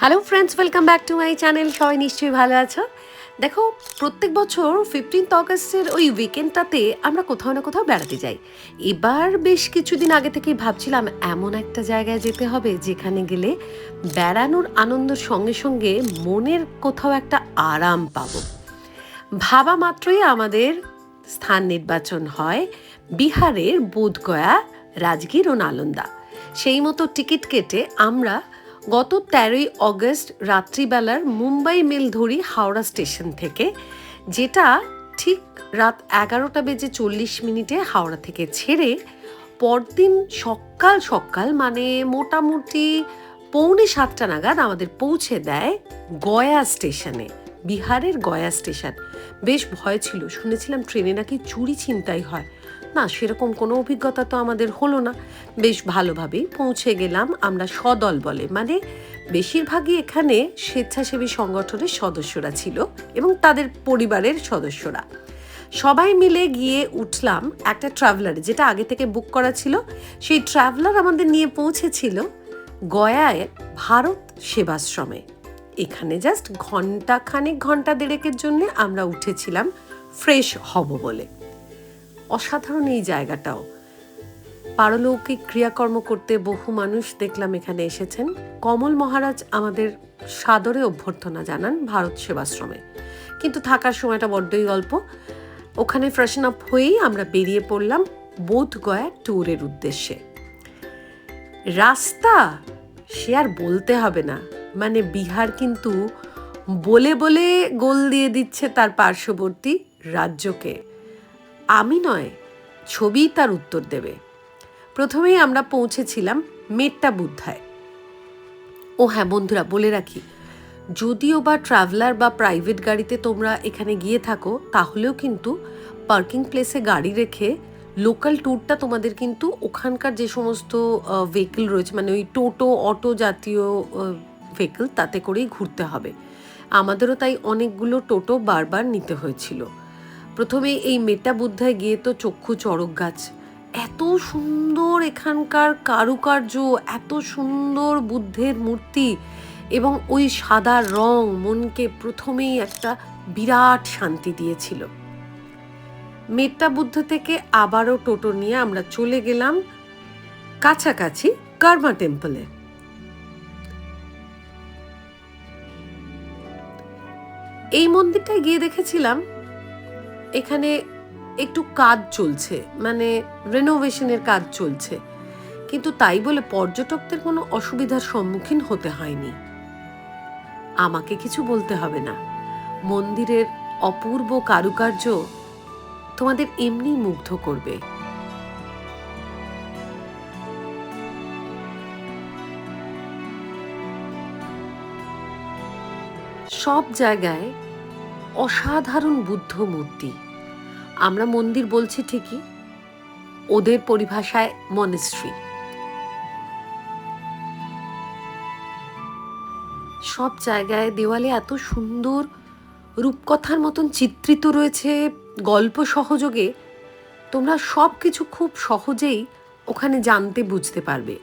Hello friends welcome back to my channel সবাই নিশ্চয়ই ভালো আছো? দেখো, প্রত্যেক বছর ফিফটিন্থ অগস্টের ওই উইকেন্ডটাতে আমরা কোথাও না কোথাও বেড়াতে যাই। এবার বেশ কিছুদিন আগে থেকেই ভাবছিলাম, এমন একটা জায়গায় যেতে হবে যেখানে গেলে বেড়ানোর আনন্দের সঙ্গে সঙ্গে মনের কোথাও একটা আরাম পাব। ভাবা মাত্রই আমাদের স্থান নির্বাচন হয় বিহারের বোধগয়া, রাজগীর ও নালন্দা। সেই মতো টিকিট কেটে আমরা গত তেরোই অগস্ট রাত্রিবেলার মুম্বাই মেল ধরি হাওড়া স্টেশন থেকে, যেটা ঠিক রাত এগারোটা বেজে চল্লিশ মিনিটে হাওড়া থেকে ছেড়ে পরদিন সকাল সকাল মানে মোটামুটি পৌনে সাতটা নাগাদ আমাদের পৌঁছে দেয় গয়া স্টেশনে, বিহারের গয়া স্টেশন। বেশ ভয় ছিল, শুনেছিলাম ট্রেনে নাকি চুরি ছিনতাই হয়। না, সেরকম কোনো অভিজ্ঞতা তো আমাদের হলো না। বেশ ভালোভাবেই পৌঁছে গেলাম আমরা সদল বলে। মানে বেশিরভাগই এখানে স্বেচ্ছাসেবী সংগঠনের সদস্যরা ছিল এবং তাদের পরিবারের সদস্যরা। সবাই মিলে গিয়ে উঠলাম একটা ট্রাভেলারে যেটা আগে থেকে বুক করা ছিল। সেই ট্রাভেলার আমাদের নিয়ে পৌঁছেছিল গয়ায় ভারত সেবাশ্রমে। এখানে জাস্ট ঘণ্টা খানেক ঘণ্টা দেড়েকের জন্য আমরা উঠেছিলাম ফ্রেশ হব বলে। অসাধারণ এই জায়গাটাও। পারলৌকিক ক্রিয়াকর্ম করতে বহু মানুষ দেখলাম এখানে এসেছেন। কমল মহারাজ আমাদের সাদরে অভ্যর্থনা জানান ভারত সেবাশ্রমে। কিন্তু থাকার সময়টা বড্ডই অল্প। ওখানে ফ্রেশন আপ হয়েই আমরা বেরিয়ে পড়লাম বোধগয়া ট্যুরের উদ্দেশ্যে। রাস্তা সে আর বলতে হবে না। মানে বিহার কিন্তু বলে বলে গোল দিয়ে দিচ্ছে তার পার্শ্ববর্তী রাজ্যকে। আমি নয়, ছবি তার উত্তর দেবে। প্রথমেই আমরা পৌঁছেছিলাম মেট্টা বুদ্ধায়। ও হ্যাঁ বন্ধুরা, বলে রাখি, যদিও বা ট্রাভেলার বা প্রাইভেট গাড়িতে তোমরা এখানে গিয়ে থাকো, তাহলেও কিন্তু পার্কিং প্লেসে গাড়ি রেখে লোকাল ট্যুরটা তোমাদের কিন্তু ওখানকার যে সমস্ত ভেহিকেল রয়েছে মানে ওই টোটো, অটো জাতীয় ভেহিকেল তাতে করেই ঘুরতে হবে। আমাদেরও তাই অনেকগুলো টোটো বারবার নিতে হয়েছিল। প্রথমে এই মেটা বুদ্ধায় গিয়ে তো চক্ষু চড়ক গাছ। এত সুন্দর এখানকার কারুকার্য, এত সুন্দর বুদ্ধের মূর্তি এবং ওই সাদা রং মনকে প্রথমেই একটা বিরাট শান্তি দিয়েছিল। মেট্টা বুদ্ধ থেকে আবারও টোটো নিয়ে আমরা চলে গেলাম কাছাকাছি কার্মা টেম্পলে। এই মন্দিরটায় গিয়ে দেখেছিলাম এখানে একটু কাজ চলছে মানে রেনোভেশনের কাজ চলছে। কিন্তু তাই বলে পর্যটকদের কোনো অসুবিধার সম্মুখীন হতে হয়নি। আমাকে কিছু বলতে হবে না। মন্দিরের অপূর্ব কারুকার্য তোমাদের এমনি মুগ্ধ করবে। সব জায়গায় অসাধারণ বুদ্ধ মূর্তি। আমরা মন্দির বলছি ঠিকই, ওদের পরিভাষায় মনেস্ট্রি সব জায়গায় দেওয়ালে এত সুন্দর রূপকথার মতন চিত্রিত রয়েছে গল্প সহযোগে, তোমরা সব কিছু খুব সহজেই ওখানে জানতে বুঝতে পারবে।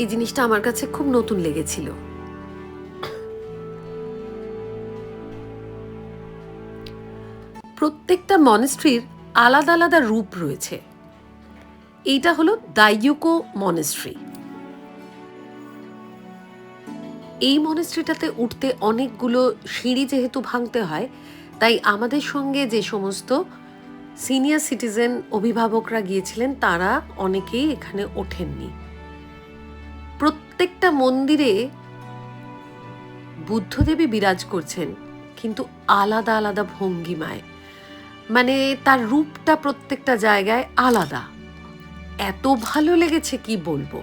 এই জিনিসটা আমার কাছে খুব নতুন লেগেছিল। প্রত্যেকটা মনেস্ট্রির আলাদা আলাদা রূপ রয়েছে। এইটা হলো দাইয়ুকো মনেস্ট্রি এই মনেস্ট্রিটাতে উঠতে অনেকগুলো সিঁড়ি যেহেতু ভাঙতে হয়, তাই আমাদের সঙ্গে যে সমস্ত সিনিয়র সিটিজেন অভিভাবকরা গিয়েছিলেন, তারা অনেকেই এখানে ওঠেননি। প্রত্যেকটা মন্দিরে বুদ্ধদেবী বিরাজ করছেন, কিন্তু আলাদা আলাদা ভঙ্গিমায়। মানে তার রূপটা প্রত্যেকটা জায়গায় আলাদা। এত ভালো লেগেছে কি বলব?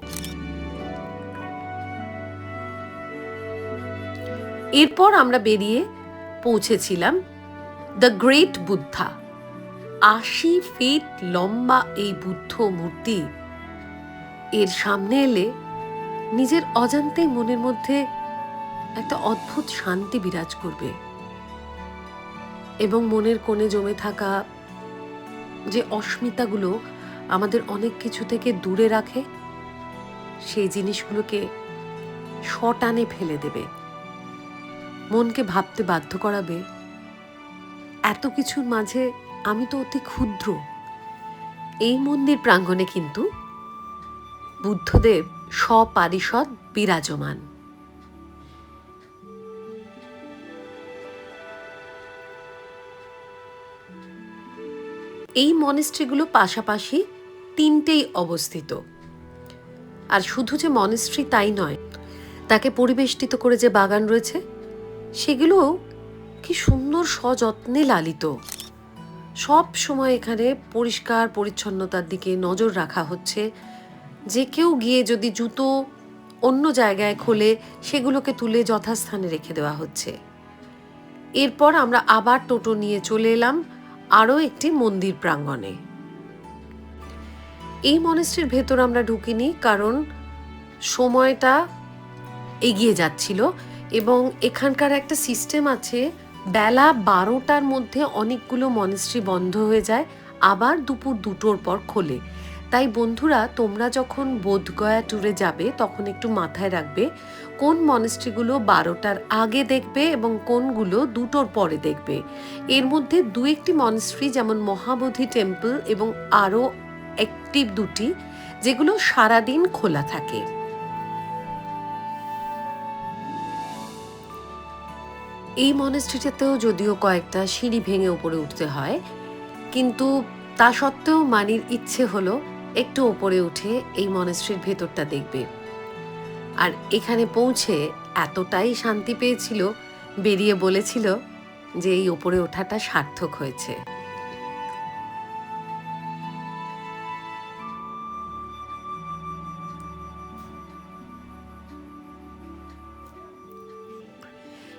এরপর আমরা বেরিয়ে পৌঁছেছিলাম দ্য গ্রেট বুদ্ধা। আশি ফিট লম্বা এই বুদ্ধ মূর্তি। এর সামনে এলে নিজের অজান্তেই মনের মধ্যে একটা অদ্ভুত শান্তি বিরাজ করবে। এবং মনের কোণে জমে থাকা যে অস্মিতাগুলো আমাদের অনেক কিছু থেকে দূরে রাখে, সেই জিনিসগুলোকে শটানে ফেলে দেবে। মনকে ভাবতে বাধ্য করাবে, এত কিছুর মাঝে আমি তো অতি ক্ষুদ্র। এই মন্দির প্রাঙ্গণে কিন্তু বুদ্ধদেব সপারিষদ বিরাজমান। এই মনেস্ট্রিগুলো পাশাপাশি তিনটেই অবস্থিত। আর শুধু যে মনেস্ট্রি তাই নয়, তাকে পরিবেষ্টিত করে যে বাগান রয়েছে সেগুলো কি সুন্দর সযত্নে লালিত। সব সময় এখানে পরিষ্কার পরিচ্ছন্নতার দিকে নজর রাখা হচ্ছে। যে কেউ গিয়ে যদি জুতো অন্য জায়গায় খোলে, সেগুলোকে তুলে যথাস্থানে রেখে দেওয়া হচ্ছে। এরপর আমরা আবার টোটো নিয়ে চলে এলাম। আরও একটি মন্দির প্রাঙ্গণে। এই মনেস্ট্রির ভেতর আমরা ঢুকিনি কারণ সময়টা এগিয়ে যাচ্ছিল এবং এখানকার একটা সিস্টেম আছে, বেলা বারোটার মধ্যে অনেকগুলো মনেস্ট্রি বন্ধ হয়ে যায়, আবার দুপুর দুটোর পর খোলে। তাই বন্ধুরা, তোমরা যখন বোধগয়া ট্যুরে যাবে, তখন একটু মাথায় রাখবে কোন মনেস্ট্রিগুলো বারোটার আগে দেখবে এবং কোনগুলো দুটোর পরে দেখবে। এর মধ্যে দু একটি মনেস্ট্রি যেমন মহাবোধি টেম্পল এবং আরও একটি দুটি, যেগুলো সারাদিন খোলা থাকে। এই মনেস্ট্রিটাতেও যদিও কয়েকটা সিঁড়ি ভেঙে উপরে উঠতে হয়, কিন্তু তা সত্ত্বেও মানির ইচ্ছে হলো একটু ওপরে উঠে এই মনেস্ট্রির ভেতরটা দেখবে। আর এখানে পৌঁছে এতটাই শান্তি পেয়েছিল, বেরিয়ে বলেছিল যে এই ওপরে ওঠাটা সার্থক হয়েছে।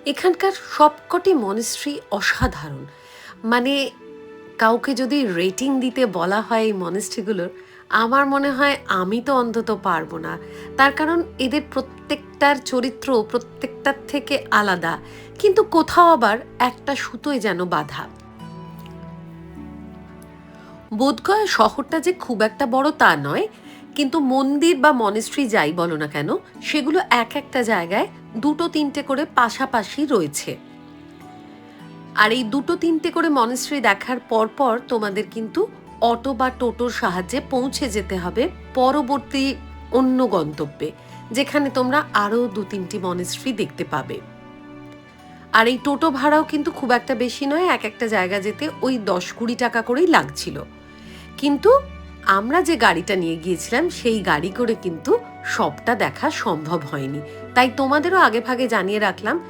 এখানকার সবকটি মনেস্ট্রি অসাধারণ। মানে কাউকে যদি রেটিং দিতে বলা হয় এই মনেস্ট্রিগুলোর আমার মনে হয় আমি তো অন্তত পারব না। তার কারণ এদের প্রত্যেকটার চরিত্র প্রত্যেকটার থেকে আলাদা, কিন্তু কোথাও আবার একটা সুতোয় যেন বাধা। বোধগয়া শহরটা যে খুব একটা বড় তা নয়, কিন্তু মন্দির বা মনেস্ট্রি যাই বলো না কেন, সেগুলো এক একটা জায়গায় দুটো তিনটে করে পাশাপাশি রয়েছে। আর এই দুটো তিনটে করে মনেস্ট্রি দেখার পর পর তোমাদের কিন্তু অটো বা টোটোর সাহায্যে পৌঁছে যেতে হবে পরবর্তী অন্য গন্তব্যে, যেখানে তোমরা আরও দু তিনটি মনেস্ট্রি দেখতে পাবে। আর এই টোটো ভাড়াও কিন্তু খুব একটা বেশি নয়, এক একটা জায়গা যেতে ওই দশ কুড়ি টাকা করেই লাগছিল। কিন্তু আমরা যে গাড়িটা নিয়ে গিয়েছিলাম, সেই গাড়ি করে কিন্তু সবটা দেখা সম্ভব হয়নি। তাই তোমাদেরও আগে ভাগে জানিয়ে রাখলাম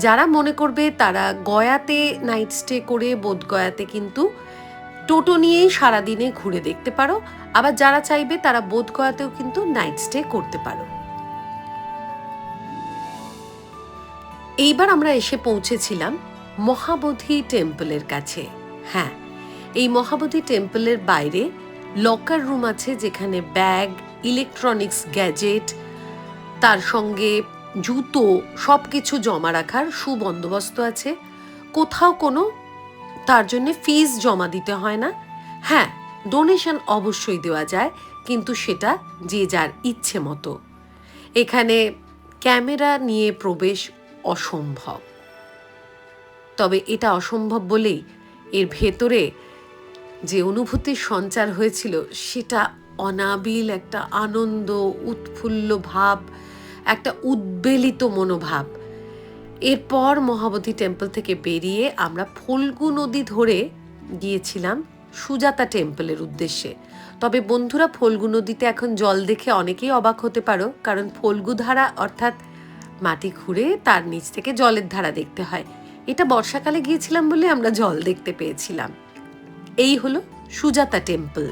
যারা মনে করবে তারা গয়াতে নাইট স্টে করে বোধ গয়াতে কিন্তু টোটো নিয়েই সারাদিনে ঘুরে দেখতে পারো। আবার যারা চাইবে তারা বোধ গয়াতেও কিন্তু নাইট স্টে করতে পারো। এইবার আমরা এসে পৌঁছেছিলাম মহাবোধি টেম্পলের কাছে। হ্যাঁ এই মহাবোধি টেম্পলের বাইরে লকার রুম আছে যেখানে ব্যাগ ইলেকট্রনিক্স গ্যাজেট তার সঙ্গে জুতো সব কিছু জমা রাখার সুবন্দোবস্ত আছে। কোথাও কোনো তার জন্য ফিস জমা দিতে হয় না। হ্যাঁ ডোনেশন অবশ্যই দেওয়া যায়, কিন্তু সেটা যে যার ইচ্ছে মতো। এখানে ক্যামেরা নিয়ে প্রবেশ অসম্ভব। তবে এটা অসম্ভব বলেই এর ভেতরে যে অনুভূতির সঞ্চার হয়েছিল, সেটা অনাবিল একটা আনন্দ, উৎফুল্ল ভাব একটা উদ্বেলিত মনোভাব। এরপর মহাবোধি টেম্পল থেকে বেরিয়ে আমরা ফল্গু নদী ধরে গিয়েছিলাম সুজাতা টেম্পলের উদ্দেশ্যে। তবে বন্ধুরা, ফল্গু নদীতে এখন জল দেখে অনেকেই অবাক হতে পারো, কারণ ফল্গু ধারা অর্থাৎ মাটি খুঁড়ে তার নিচ থেকে জলের ধারা দেখতে হয়। এটা বর্ষাকালে গিয়েছিলাম বলে আমরা জল দেখতে পেয়েছিলাম। এই হলো সুজাতা টেম্পল।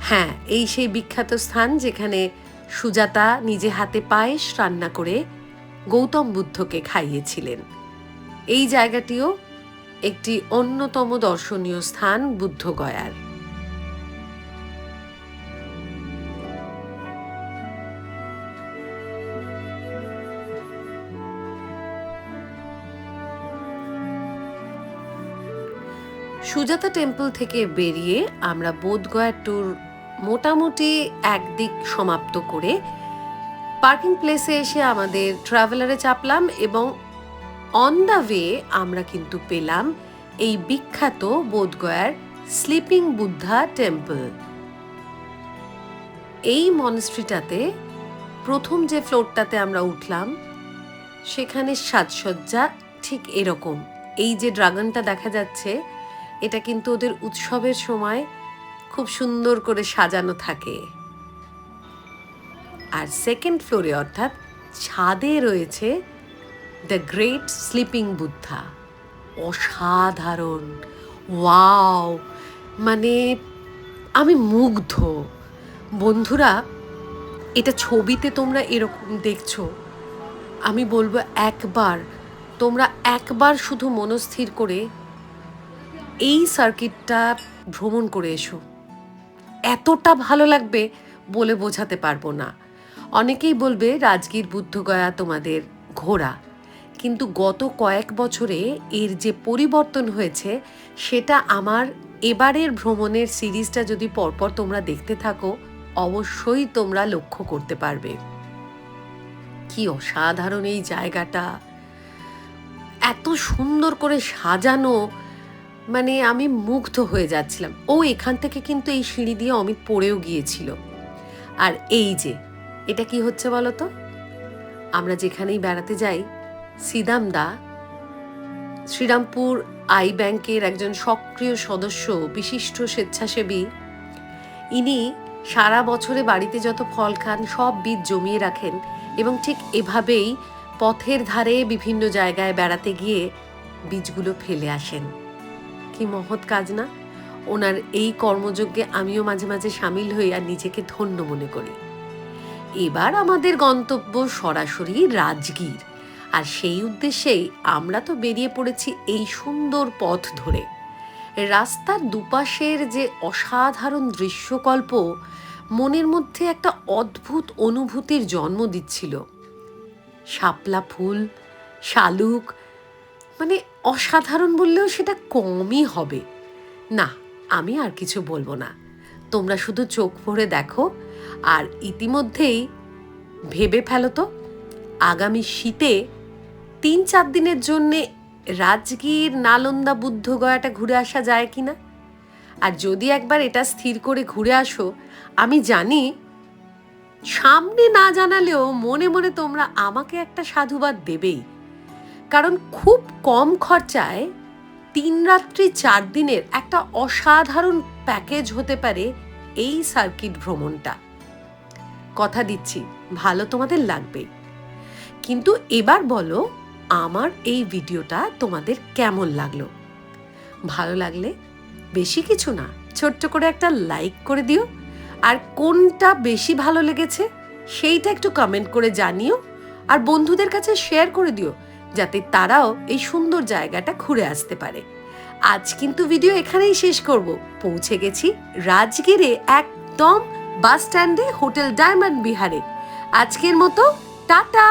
হ্যাঁ এই সেই বিখ্যাত স্থান যেখানে সুজাতা নিজে হাতে পায়েস রান্না করে গৌতম বুদ্ধকে খাইয়েছিলেন। এই জায়গাটিও একটি অন্যতম দর্শনীয় স্থান বুদ্ধগয়ার। সুজাতা টেম্পল থেকে বেরিয়ে আমরা বোধগয়া ট্যুর মোটামুটি একদিক সমাপ্ত করে পার্কিং প্লেসে এসে আমাদের ট্রাভেলারে চাপলাম এবং অন দ্য ওয়ে আমরা কিন্তু পেলাম এই বিখ্যাত বোধগয়ার স্লিপিং বুদ্ধা টেম্পল এই মনস্ট্রিটাতে প্রথম যে ফ্লোরটাতে আমরা উঠলাম, সেখানে সাজসজ্জা ঠিক এরকম। এই যে ড্রাগনটা দেখা যাচ্ছে, এটা কিন্তু ওদের উৎসবের সময় খুব সুন্দর করে সাজানো থাকে। আর সেকেন্ড ফ্লোরে অর্থাৎ ছাদে রয়েছে দ্য গ্রেট স্লিপিং বুদ্ধা অসাধারণ। ওয়াও! মানে আমি মুগ্ধ। বন্ধুরা, এটা ছবিতে তোমরা এরকম দেখছ। আমি বলব একবার, তোমরা একবার শুধু মনস্থির করে এই সার্কিটটা ভ্রমণ করে এসো। এতটা ভালো লাগবে বলে বোঝাতে পারব না। অনেকেই বলবে, রাজগীর, বুদ্ধগয়া তোমাদের ঘোরা কিন্তু গত কয়েক বছরে এর যে পরিবর্তন হয়েছে, সেটা আমার এবারের ভ্রমণের সিরিজটা যদি পরপর তোমরা দেখতে থাকো, অবশ্যই তোমরা লক্ষ্য করতে পারবে। কি অসাধারণ এই জায়গাটা। এত সুন্দর করে সাজানো মানে আমি মুগ্ধ হয়ে যাচ্ছিলাম। ও এখান থেকে কিন্তু এই সিঁড়ি দিয়ে অমিত পড়েও গিয়েছিল। আর এই যে, এটা কি হচ্ছে বলো তো আমরা যেখানেই বেড়াতে যাই সিদামদা শ্রীরামপুর আই ব্যাংকের একজন সক্রিয় সদস্য, বিশিষ্ট স্বেচ্ছাসেবী, ইনি সারা বছরে বাড়িতে যত ফল খান, সব বীজ জমিয়ে রাখেন এবং ঠিক এভাবেই পথের ধারে বিভিন্ন জায়গায় বেড়াতে গিয়ে বীজগুলো ফেলে আসেন। কি মহৎ কাজ না? ওনার এই কর্মযজ্ঞে আমিও মাঝে মাঝে সামিল হই আর নিজেকে ধন্য মনে করি। এবার আমাদের গন্তব্য সরাসরি রাজগীর। আর সেই উদ্দেশ্যেই আমরা তো বেরিয়ে পড়েছি এই সুন্দর পথ ধরে। রাস্তার দুপাশের যে অসাধারণ দৃশ্যকল্প, মনের মধ্যে একটা অদ্ভুত অনুভূতির জন্ম দিচ্ছিল। শাপলা ফুল, শালুক মানে অসাধারণ বললেও সেটা কমই হবে। না, আমি আর কিছু বলব না। তোমরা শুধু চোখ ভরে দেখো আর ইতিমধ্যেই ভেবে ফেলো তো, আগামী শীতে তিন চার দিনের জন্যে রাজগীর নালন্দা বুদ্ধগয়াটা ঘুরে আসা যায় কি না আর যদি একবার এটা স্থির করে ঘুরে আসো, আমি জানি সামনে না জানালেও মনে মনে তোমরা আমাকে একটা সাধুবাদ দেবেই। কারণ খুব কম খরচায় তিন রাত্রি চার দিনের একটা অসাধারণ প্যাকেজ হতে পারে এই সার্কিট ভ্রমণটা। কথা দিচ্ছি, ভালো তোমাদের লাগবে। কিন্তু এবার বলো, আমার এই ভিডিওটা তোমাদের কেমন লাগল? ভালো লাগলে বেশি কিছু না, ছোট্ট করে একটা লাইক করে দিও। আর কোনটা বেশি ভালো লেগেছে সেইটা একটু কমেন্ট করে জানিও। আর বন্ধুদের কাছে শেয়ার করে দিও। যাতে তারাও এই সুন্দর জায়গাটা ঘুরে আসতে পারে। আজ কিন্তু ভিডিও এখানেই শেষ করব। পৌঁছে গেছি রাজগিরে একদম বাস স্ট্যান্ডে হোটেল ডায়মন্ড বিহারে। আজকের মতো টাটা!